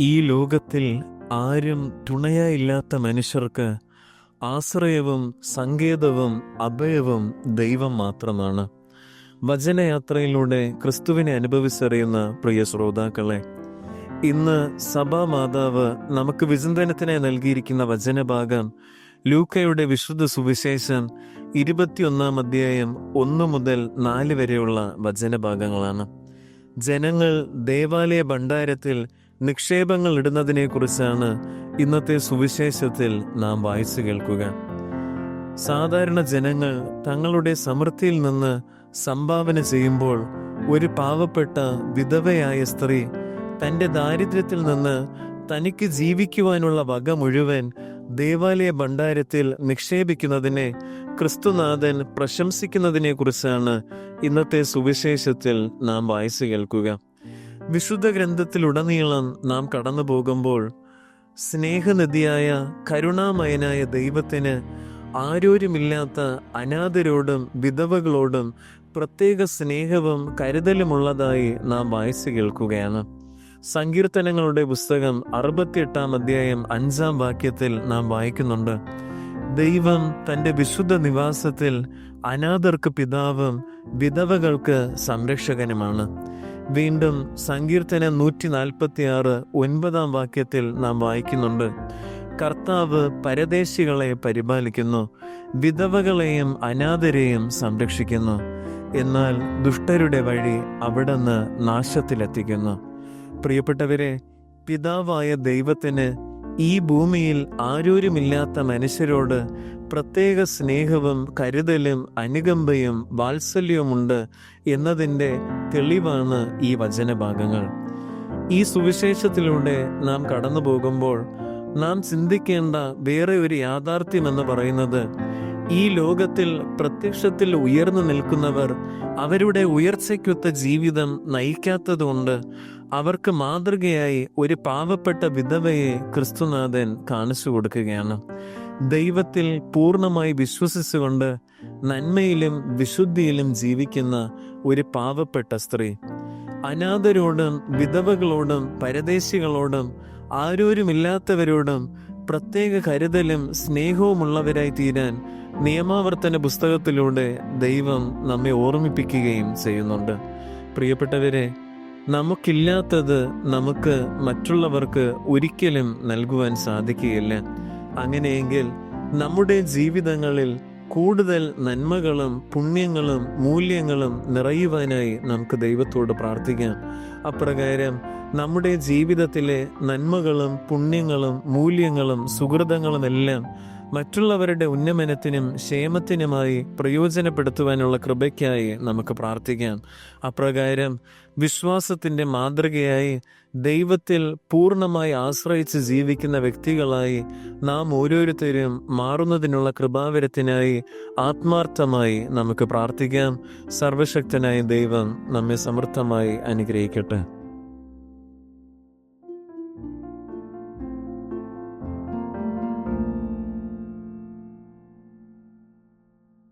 ഈ ലോകത്തിൽ ആരും തുണയായില്ലാത്ത മനുഷ്യർക്ക് ആശ്രയവും സങ്കേതവും അഭയവും ദൈവം മാത്രമാണ്. വചനയാത്രയിലൂടെ ക്രിസ്തുവിനെ അനുഭവിച്ചറിയുന്ന പ്രിയ ശ്രോതാക്കളെ ഇന്ന് സഭാ മാതാവ് നമുക്ക് വിചിന്തനത്തിനായി നൽകിയിരിക്കുന്ന വചനഭാഗം ലൂക്കയുടെ വിശുദ്ധ സുവിശേഷം ഇരുപത്തിയൊന്നാം അധ്യായം ഒന്ന് മുതൽ നാല് വരെയുള്ള വചനഭാഗങ്ങളാണ്. ജനങ്ങൾ ദേവാലയ ഭണ്ഡാരത്തിൽ നിക്ഷേപങ്ങൾ ഇടുന്നതിനെക്കുറിച്ചാണ് ഇന്നത്തെ സുവിശേഷത്തിൽ നാം വായിച്ചു കേൾക്കുക. സാധാരണ ജനങ്ങൾ തങ്ങളുടെ സമൃദ്ധിയിൽ നിന്ന് സംഭാവന ചെയ്യുമ്പോൾ ഒരു പാവപ്പെട്ട വിധവയായ സ്ത്രീ തന്റെ ദാരിദ്ര്യത്തിൽ നിന്ന് തനിക്ക് ജീവിക്കുവാനുള്ള വക മുഴുവൻ ദേവാലയ ഭണ്ഡാരത്തിൽ നിക്ഷേപിക്കുന്നതിനെ ക്രിസ്തുനാഥൻ പ്രശംസിക്കുന്നതിനെക്കുറിച്ചാണ് ഇന്നത്തെ സുവിശേഷത്തിൽ നാം വായിച്ചു കേൾക്കുക. വിശുദ്ധ ഗ്രന്ഥത്തിലുടനീളം നാം കടന്നു പോകുമ്പോൾ സ്നേഹനിധിയായ കരുണാമയനായ ദൈവത്തിന് ആരോരുമില്ലാത്ത അനാഥരോടും വിധവകളോടും പ്രത്യേക സ്നേഹവും കരുതലുമുള്ളതായി നാം വായിച്ചു കേൾക്കുകയാണ്. സങ്കീർത്തനങ്ങളുടെ പുസ്തകം അറുപത്തിയെട്ടാം അധ്യായം അഞ്ചാം വാക്യത്തിൽ നാം വായിക്കുന്നുണ്ട്. ദൈവം തന്റെ വിശുദ്ധ നിവാസത്തിൽ അനാഥർക്ക് പിതാവും വിധവകൾക്ക് സംരക്ഷകനുമാണ്. വീണ്ടും സങ്കീർത്തന നൂറ്റി നാൽപ്പത്തി ആറ് ഒൻപതാം വാക്യത്തിൽ നാം വായിക്കുന്നുണ്ട്. കർത്താവ് പരദേശികളെ പരിപാലിക്കുന്നു വിധവകളെയും അനാഥരെയും സംരക്ഷിക്കുന്നു. എന്നാൽ ദുഷ്ടരുടെ വഴി അവിടുന്ന് നാശത്തിലെത്തിക്കുന്നു. പ്രിയപ്പെട്ടവരെ പിതാവായ ദൈവത്തിന് ഈ ഭൂമിയിൽ ആരോരുമില്ലാത്ത മനുഷ്യരോട് പ്രത്യേക സ്നേഹവും കരുതലും അനുകമ്പയും വാത്സല്യവുമുണ്ട് എന്നതിന്റെ തെളിവാണ് ഈ വചനഭാഗങ്ങൾ. ഈ സുവിശേഷത്തിലൂടെ നാം കടന്നു പോകുമ്പോൾ നാം ചിന്തിക്കേണ്ട വേറെ ഒരു യാഥാർത്ഥ്യം എന്ന് പറയുന്നത് ഈ ലോകത്തിൽ പ്രത്യക്ഷത്തിൽ ഉയർന്നു നിൽക്കുന്നവർ അവരുടെ ഉയർച്ചയ്ക്കൊത്ത ജീവിതം നയിക്കാത്തതുകൊണ്ട് അവർക്ക് മാതൃകയായി ഒരു പാവപ്പെട്ട വിധവയെ ക്രിസ്തുനാഥൻ കാണിച്ചു കൊടുക്കുകയാണ്. ദൈവത്തിൽ പൂർണമായി വിശ്വസിച്ചുകൊണ്ട് നന്മയിലും വിശുദ്ധിയിലും ജീവിക്കുന്ന ഒരു പാവപ്പെട്ട സ്ത്രീ. അനാഥരോടും വിധവകളോടും പരദേശികളോടും ആരോരുമില്ലാത്തവരോടും പ്രത്യേക കരുതലും സ്നേഹവുമുള്ളവരായി തീരാൻ നിയമാവർത്തന പുസ്തകത്തിലൂടെ ദൈവം നമ്മെ ഓർമ്മിപ്പിക്കുകയും ചെയ്യുന്നുണ്ട്. പ്രിയപ്പെട്ടവരെ നമുക്കില്ലാത്തത് നമുക്ക് മറ്റുള്ളവർക്ക് ഒരിക്കലും നൽകുവാൻ സാധിക്കുകയില്ല. അങ്ങനെയെങ്കിൽ നമ്മുടെ ജീവിതങ്ങളിൽ കൂടുതൽ നന്മകളും പുണ്യങ്ങളും മൂല്യങ്ങളും നിറയുവാനായി നമുക്ക് ദൈവത്തോട് പ്രാർത്ഥിക്കാം. അപ്രകാരം നമ്മുടെ ജീവിതത്തിലെ നന്മകളും പുണ്യങ്ങളും മൂല്യങ്ങളും സുഹൃതങ്ങളും എല്ലാം മറ്റുള്ളവരുടെ ഉന്നമനത്തിനും ക്ഷേമത്തിനുമായി പ്രയോജനപ്പെടുത്തുവാനുള്ള കൃപയ്ക്കായി നമുക്ക് പ്രാർത്ഥിക്കാം. അപ്രകാരം വിശ്വാസത്തിന്റെ മാതൃകയായി ദൈവത്തിൽ പൂർണമായി ആശ്രയിച്ച് ജീവിക്കുന്ന വ്യക്തികളായി നാം ഓരോരുത്തരും മാറുന്നതിനുള്ള കൃപാവരത്തിനായി ആത്മാർത്ഥമായി നമുക്ക് പ്രാർത്ഥിക്കാം. സർവശക്തനായ ദൈവം നമ്മെ സമൃദ്ധമായി അനുഗ്രഹിക്കട്ടെ.